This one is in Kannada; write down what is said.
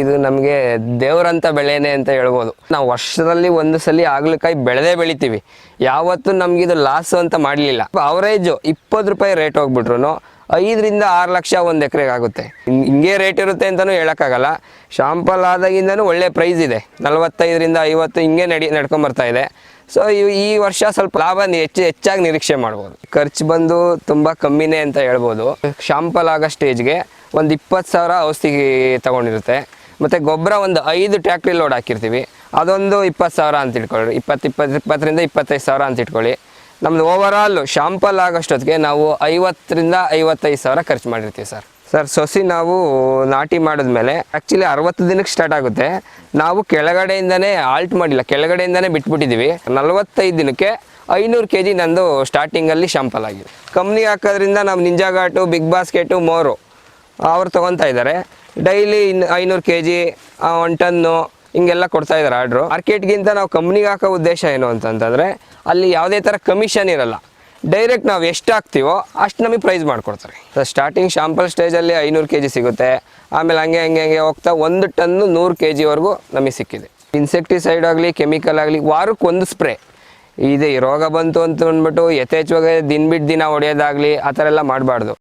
ಇದು ನಮಗೆ ದೇವರಂತ ಬೆಳೆನೆ ಅಂತ ಹೇಳ್ಬೋದು. ನಾವು ವರ್ಷದಲ್ಲಿ ಒಂದು ಸಲ ಆಗ್ಲಕಾಯಿ ಬೆಳೆದೇ ಬೆಳಿತೀವಿ. ಯಾವತ್ತೂ ನಮ್ಗೆ ಇದು ಲಾಸ್ ಅಂತ ಮಾಡಲಿಲ್ಲ. ಅವರೇಜು ಇಪ್ಪತ್ತು ರೂಪಾಯಿ ರೇಟ್ ಹೋಗ್ಬಿಟ್ರು ಐದರಿಂದ ಆರು ಲಕ್ಷ ಒಂದು ಎಕರೆಗೆ ಆಗುತ್ತೆ. ಹಿಂಗೆ ರೇಟ್ ಇರುತ್ತೆ ಅಂತಲೂ ಹೇಳೋಕ್ಕಾಗಲ್ಲ. ಶಾಂಪಲ್ ಆದಾಗಿಂದನೂ ಒಳ್ಳೆ ಪ್ರೈಸ್ ಇದೆ. ನಲವತ್ತೈದರಿಂದ ಐವತ್ತು ಹಿಂಗೆ ನಡಿ ನಡ್ಕೊಂಬರ್ತಾ ಇದೆ. ಸೊ ಈ ವರ್ಷ ಸ್ವಲ್ಪ ಲಾಭ ಹೆಚ್ಚು, ಹೆಚ್ಚಾಗಿ ನಿರೀಕ್ಷೆ ಮಾಡ್ಬೋದು. ಖರ್ಚು ಬಂದು ತುಂಬ ಕಮ್ಮಿನೇ ಅಂತ ಹೇಳ್ಬೋದು. ಶಾಂಪಲ್ ಆಗೋ ಸ್ಟೇಜ್ಗೆ ಒಂದು ಇಪ್ಪತ್ತು ಸಾವಿರ ಔಷಧಿ ತಗೊಂಡಿರುತ್ತೆ. ಮತ್ತು ಗೊಬ್ಬರ ಒಂದು ಐದು ಟ್ಯಾಕ್ಟ್ರಿ ಲೋಡ್ ಹಾಕಿರ್ತೀವಿ. ಅದೊಂದು ಇಪ್ಪತ್ತು ಸಾವಿರ ಅಂತ ಇಟ್ಕೊಳ್ಳಿ. ಇಪ್ಪತ್ತು ಇಪ್ಪತ್ತು, ಇಪ್ಪತ್ತರಿಂದ ಇಪ್ಪತ್ತೈದು ಸಾವಿರ ಅಂತ ಇಟ್ಕೊಳ್ಳಿ. ನಮ್ದು ಓವರಾಲ್ ಶಾಂಪಲ್ ಆಗೋಷ್ಟೊತ್ತಿಗೆ ನಾವು ಐವತ್ತರಿಂದ ಐವತ್ತೈದು ಸಾವಿರ ಖರ್ಚು ಮಾಡಿರ್ತೀವಿ ಸರ್. ಸರ್, ಸೊಸಿ ನಾವು ನಾಟಿ ಮಾಡಿದ್ಮೇಲೆ ಆ್ಯಕ್ಚುಲಿ ಅರವತ್ತು ದಿನಕ್ಕೆ ಸ್ಟಾರ್ಟ್ ಆಗುತ್ತೆ. ನಾವು ಕೆಳಗಡೆಯಿಂದನೇ ಆಲ್ಟ್ ಮಾಡಿಲ್ಲ. ಕೆಳಗಡೆಯಿಂದನೇ ಬಿಟ್ಬಿಟ್ಟಿದ್ದೀವಿ. ನಲವತ್ತೈದು ದಿನಕ್ಕೆ ಐನೂರು ಕೆ ಜಿ ನಂದು ಸ್ಟಾರ್ಟಿಂಗಲ್ಲಿ ಶಾಂಪಲ್ ಆಗಿದೆ. ಕಂಪ್ನಿ ಹಾಕೋದ್ರಿಂದ ನಾವು ನಿಂಜಾಘಾಟು ಬಿಗ್ ಬಾಸ್ಕೆಟು ಮೋರು ಅವ್ರು ತೊಗೊತಾ ಇದ್ದಾರೆ. ಡೈಲಿ ಇನ್ನು ಐನೂರು ಕೆ ಜಿ ಒನ್ ಟನ್ನು ಹಿಂಗೆಲ್ಲ ಕೊಡ್ತಾ ಇದ್ದಾರೆ ಆರ್ಡ್ರು. ಮಾರ್ಕೆಟ್ಗಿಂತ ನಾವು ಕಂಪ್ನಿಗೆ ಹಾಕೋ ಉದ್ದೇಶ ಏನು ಅಂತಂತಂದರೆ ಅಲ್ಲಿ ಯಾವುದೇ ಥರ ಕಮಿಷನ್ ಇರಲ್ಲ. ಡೈರೆಕ್ಟ್ ನಾವು ಎಷ್ಟು ಹಾಕ್ತೀವೋ ಅಷ್ಟು ನಮಗೆ ಪ್ರೈಸ್ ಮಾಡಿಕೊಡ್ತಾರೆ. ಸ್ಟಾರ್ಟಿಂಗ್ ಶಾಂಪಲ್ ಸ್ಟೇಜಲ್ಲಿ ಐನೂರು ಕೆ ಜಿ ಸಿಗುತ್ತೆ. ಆಮೇಲೆ ಹಂಗೆ ಹಂಗೆ ಹಂಗೆ ಹೋಗ್ತಾ ಒಂದು ಟನ್ನು ನೂರು ಕೆ ಜಿವರೆಗೂ ನಮಗೆ ಸಿಕ್ಕಿದೆ. ಇನ್ಸೆಕ್ಟಿಸೈಡ್ ಆಗಲಿ ಕೆಮಿಕಲ್ ಆಗಲಿ ವಾರಕ್ಕೆ ಒಂದು ಸ್ಪ್ರೇ ಇದೆ ರೋಗ ಬಂತು ಅಂತ ಅಂದ್ಬಿಟ್ಟು ಯಥೇಚ್ಛವಾಗಿ ದಿನ ಬಿಟ್ಟು ದಿನ ಹೊಡೆಯೋದಾಗಲಿ ಆ ಥರ ಎಲ್ಲ ಮಾಡಬಾರ್ದು.